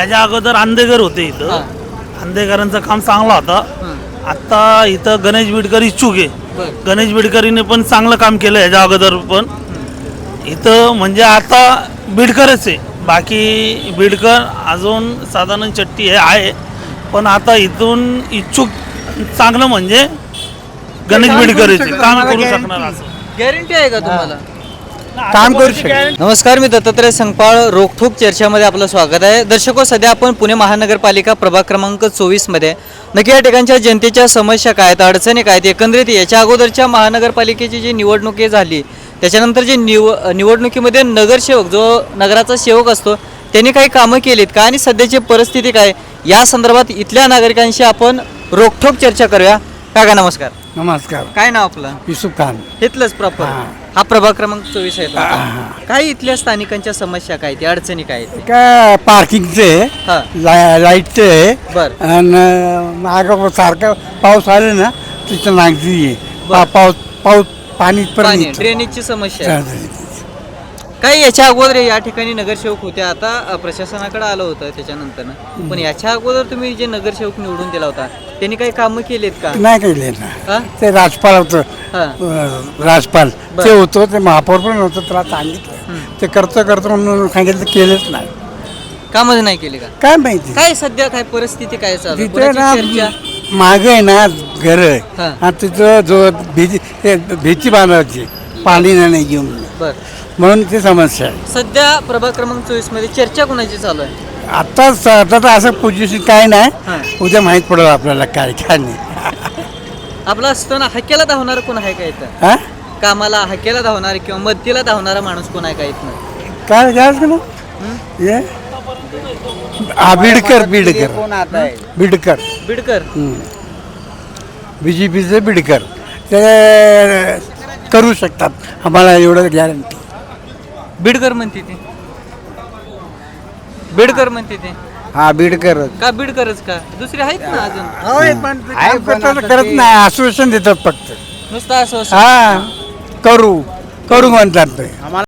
त्याच्या अगोदर अंधेकर होते इथं. अंधेकरांचं काम चांगलं होतं. आता इथं गणेश बिडकर इच्छुक आहे. गणेश बिडकरीने पण चांगलं काम केलं ह्याच्या अगोदर पण. इथं म्हणजे आता बिडकरच आहे. बाकी बिडकर अजून साधारण चट्टी हे आहे. पण आता इथून इच्छुक चांगलं म्हणजे गणेश बिडकरच आहे. काम करू शकणार असं. गॅरंटी आहे का तुम्हाला? काम करू शकतो नमस्कार मी दत्तात्रय संगपाळ. रोखोक चर्चामध्ये आपलं स्वागत आहे. दर्शको सध्या आपण पुणे महानगरपालिका प्रभाग क्रमांक चोवीसमध्ये. नक्की या ठिकाणच्या जनतेच्या समस्या काय आहेत अडचणी काय आहेत? एकंदरीत याच्या अगोदरच्या महानगरपालिकेची जी निवडणुकी झाली त्याच्यानंतर जे निव निवडणुकीमध्ये नगरसेवक जो नगराचा सेवक असतो त्यांनी काही कामं केलीत का? आणि सध्याची परिस्थिती काय? या संदर्भात इथल्या नागरिकांशी आपण रोखोक चर्चा करूया. काका नमस्कार. नमस्कार. काय नाव आपलं? युसुफ खान. इथलंच प्रॉपर हा. प्रभाग क्रमांक चोवीस आहे तुमचा. काय इथल्या स्थानिकांच्या समस्या काय ते अडचणी काय आहेत? काय पार्किंगचे हा. लाईटचे बर. आणि मागं सारखं पाऊस आले ना तिथं नागदी आहे. पा- पाऊस पाऊस पाणी पाणी पर्यंत ड्रेनेजची समस्या आहे. काय याच्या अगोदर या ठिकाणी नगरसेवक होते? आता प्रशासनाकडे आलं होतं त्याच्यानंतर पण याच्या अगोदर तुम्ही जे नगरसेवक निवडून दिला होता त्यांनी काही कामं केलीत का? नाही केले ना? ते राजपाल होतं. राजपाल. ते होतं ते महापौर पण होतं त्याला सांगितलं. ते करतो करतो म्हणून सांगितलं केलंच नाही. कामच नाही केले का? काय माहिती? काय सध्या काय परिस्थिती काय चालू? तिथे ना माग आहे ना घर आहे. आणि तिथं जो भीती भीती बांधायची पाणी नाही घेऊन बर. म्हणून ती समस्या आहे. सध्या प्रभाग क्रमांक चोवीसमध्ये चर्चा कोणाची चालू आहे? आता आता तर असं पोझिशन काय हा. नाही उद्या माहीत पडेल आपल्याला काय काय नाही. आपला असताना हक्याला धावणार कोण आहे का इथं? हा? कामाला हक्याला धावणार किंवा मदतीला धावणारा माणूस कोण आहे का इथनं काय काय ना ये हा? बीडकर बीडकर. बीडकर. बिडकर. बी जे पीचे बीडकर. ते करू शकतात. आम्हाला एवढं गॅरंटी बिडकर म्हणते ते. बिडकर म्हणते ते. हा बीडकर. का बिडकरच का? दुसरे आहेत ना अजून? करत नाही आश्वासन देतात फक्त. नुसतं असं असं हा करू. करू म्हणतात ते.